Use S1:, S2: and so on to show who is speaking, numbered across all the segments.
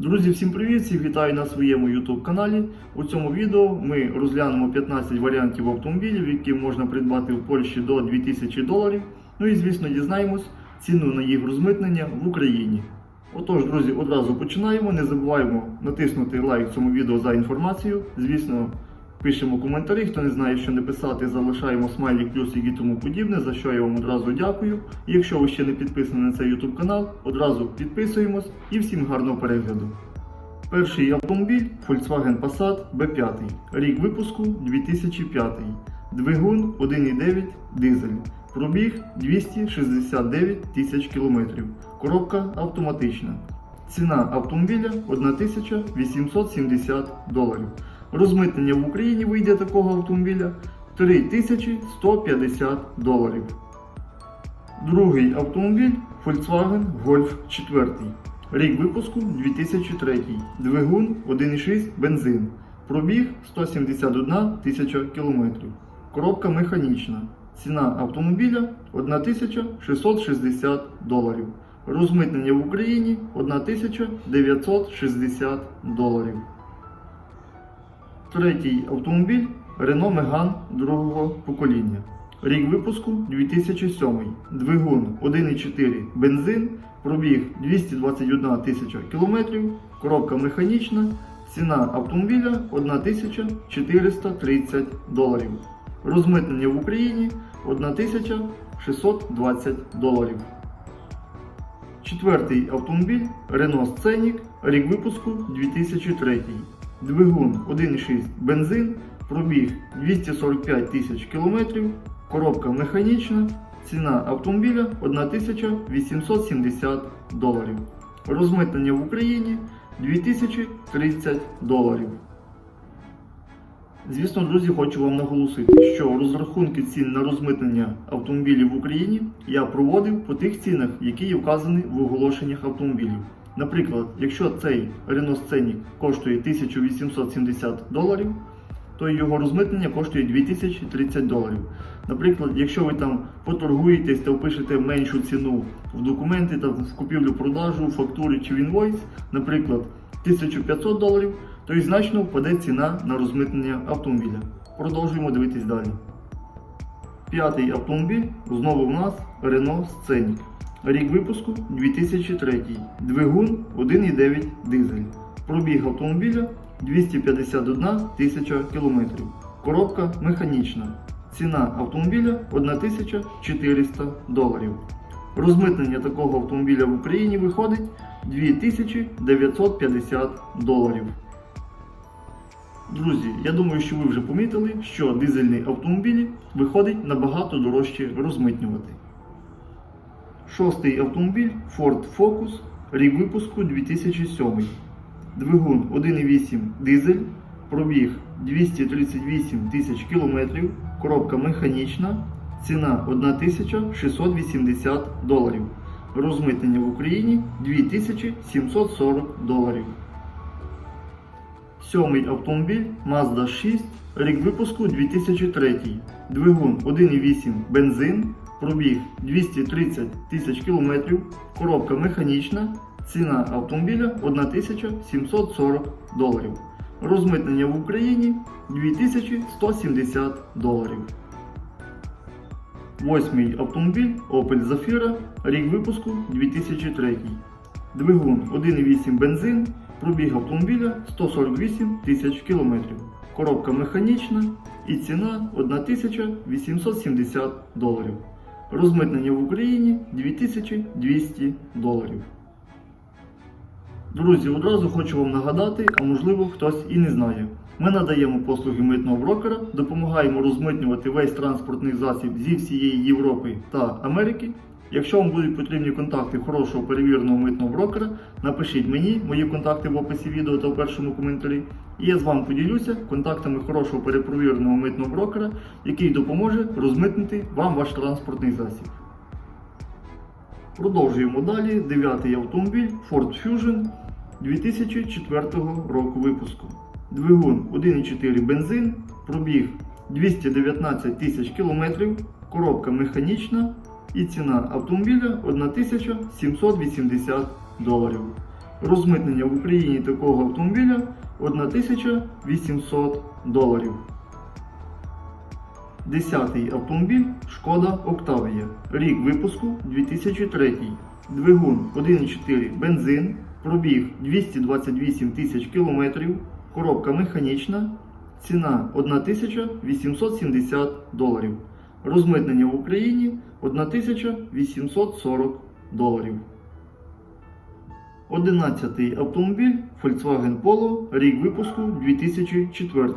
S1: Друзі, всім привіт! Всіх вітаю на своєму YouTube каналі. У цьому відео ми розглянемо 15 варіантів автомобілів, які можна придбати в Польщі до 2000 доларів. Ну і звісно дізнаємось ціну на їх розмитнення в Україні. Отож, друзі, одразу починаємо. Не забуваємо натиснути лайк цьому відео за інформацію. Звісно, пишемо коментарі. Хто не знає, що написати, залишаємо смайлік, плюсик і тому подібне, за що я вам одразу дякую. Якщо ви ще не підписані на цей YouTube канал, одразу підписуємось і всім гарного перегляду. Перший автомобіль Volkswagen Passat B5. Рік випуску 2005. Двигун 1,9 дизель. Пробіг 269 тисяч кілометрів. Коробка автоматична. Ціна автомобіля 1870 доларів. Розмитнення в Україні вийде такого автомобіля 3150 доларів. Другий автомобіль Volkswagen Golf 4. Рік випуску 2003. Двигун 1,6 бензин. Пробіг 171 тисяча кілометрів. Коробка механічна. Ціна автомобіля 1660 доларів. Розмитнення в Україні 1960 доларів. Третій автомобіль Renault Megane другого покоління. Рік випуску 2007. Двигун 1,4 бензин. Пробіг 221 тисяча кілометрів. Коробка механічна. Ціна автомобіля 1430 доларів. Розмитнення в Україні 1620 доларів. Четвертий автомобіль Renault Scenic, рік випуску 2003. Двигун 1,6 бензин, пробіг 245 тисяч кілометрів, коробка механічна, ціна автомобіля 1870 доларів. Розмитнення в Україні 2030 доларів. Звісно, друзі, хочу вам наголосити, що розрахунки цін на розмитнення автомобілів в Україні я проводив по тих цінах, які є вказані в оголошеннях автомобілів. Наприклад, якщо цей Renault Scenic коштує 1870 доларів, то його розмитнення коштує 2030 доларів. Наприклад, якщо ви там поторгуєтесь та впишете меншу ціну в документи та в купівлю-продажу, фактури чи в інвойс, наприклад, 1500 доларів, то й значно впаде ціна на розмитнення автомобіля. Продовжуємо дивитись далі. П'ятий автомобіль знову у нас Renault Scenic. Рік випуску 2003. Двигун 1,9 дизель. Пробіг автомобіля 251 тисяча кілометрів. Коробка механічна. Ціна автомобіля 1400 доларів. Розмитнення такого автомобіля в Україні виходить 2950 доларів. Друзі, я думаю, що ви вже помітили, що дизельні автомобілі виходить набагато дорожче розмитнювати. Шостий автомобіль Ford Focus, рік випуску 2007. Двигун 1,8 дизель, пробіг 238 тисяч кілометрів, коробка механічна, ціна 1680 доларів. Розмитнення в Україні 2740 доларів. Сьомий автомобіль Mazda 6, рік випуску 2003. Двигун 1,8 бензин, пробіг 230 тисяч кілометрів, коробка механічна, ціна автомобіля 1740 доларів. Розмитнення в Україні 2170 доларів. Восьмий автомобіль Opel Zafira, рік випуску 2003. Двигун 1,8 бензин, пробіг автомобіля 148 тисяч кілометрів. Коробка механічна і ціна 1870 доларів. Розмитнення в Україні 2200 доларів. Друзі, одразу хочу вам нагадати, а можливо хтось і не знає. Ми надаємо послуги митного брокера, допомагаємо розмитнювати весь транспортний засіб зі всієї Європи та Америки. Якщо вам будуть потрібні контакти хорошого перевіреного митного брокера, напишіть мені, мої контакти в описі відео та в першому коментарі. І я з вами поділюся контактами хорошого перепровіреного митного брокера, який допоможе розмитнити вам ваш транспортний засіб. Продовжуємо далі. Дев'ятий автомобіль Ford Fusion 2004 року випуску. Двигун 1,4 бензин, пробіг 219 тисяч кілометрів, коробка механічна і ціна автомобіля 1780 доларів. Розмитнення в Україні такого автомобіля 1800 доларів. Десятий автомобіль Шкода Октавія. Рік випуску 2003. Двигун 1.4 бензин. Пробіг 228 тисяч кілометрів. Коробка механічна. Ціна 1870 доларів. Розмитнення в Україні 1840 доларів. Одинадцятий автомобіль Volkswagen Polo, рік випуску 2004.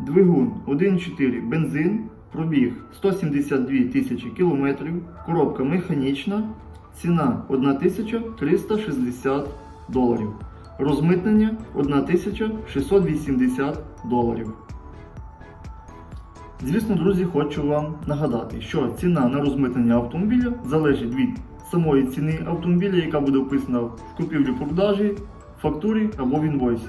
S1: Двигун 1.4 бензин, пробіг 172 тисячі кілометрів, коробка механічна, ціна 1360 доларів. Розмитнення 1680 доларів. Звісно, друзі, хочу вам нагадати, що ціна на розмитнення автомобіля залежить від самої ціни автомобіля, яка буде вписана в купівлі-продажі, фактурі або в інвойсі.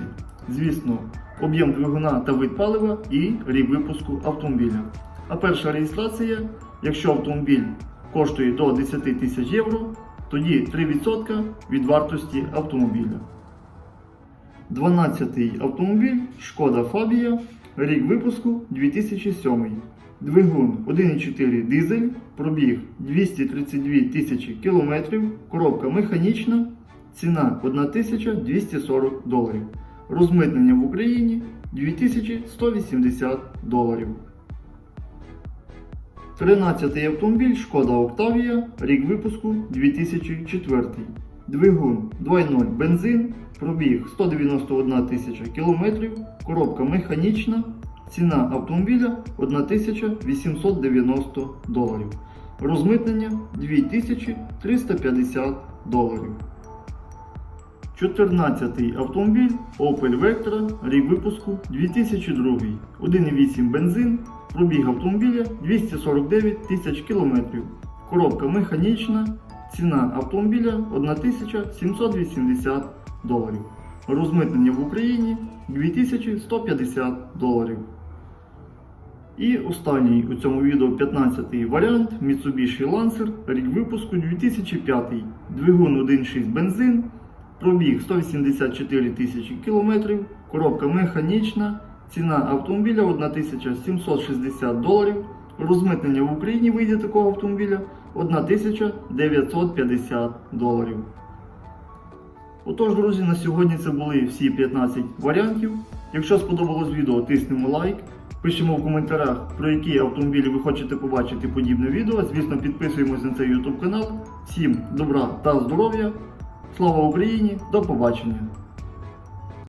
S1: Звісно, об'єм двигуна та вид палива і рік випуску автомобіля. А перша реєстрація, якщо автомобіль коштує до 10 тисяч євро, тоді 3% від вартості автомобіля. 12-й автомобіль Шкода Фабія, рік випуску 2007. Двигун 1.4 дизель, пробіг 232 тисячі кілометрів, коробка механічна, ціна 1240 доларів. Розмитнення в Україні 2180 доларів. 13-й автомобіль Шкода Октавія, рік випуску 2004. Двигун 2.0 бензин, пробіг 191 тисяча кілометрів, коробка механічна, ціна автомобіля 1890 доларів. Розмитнення 2350 доларів. 14-й автомобіль Opel Vectra, рік випуску 2002. 1.8 бензин, пробіг автомобіля 249 тисяч кілометрів. Коробка механічна, ціна автомобіля 1780 доларів. Розмитнення в Україні 2150 доларів. І останній у цьому відео 15-й варіант Mitsubishi Lancer, рік випуску 2005. Двигун 1.6 бензин, пробіг 184 тисячі кілометрів, коробка механічна, ціна автомобіля 1760 доларів. Розмитнення в Україні вийде такого автомобіля 1950 доларів. Отож, друзі, на сьогодні це були всі 15 варіантів. Якщо сподобалось відео, тиснемо лайк. Пишемо в коментарях, про які автомобілі ви хочете побачити подібне відео. Звісно, підписуємось на цей YouTube канал. Всім добра та здоров'я! Слава Україні! До побачення!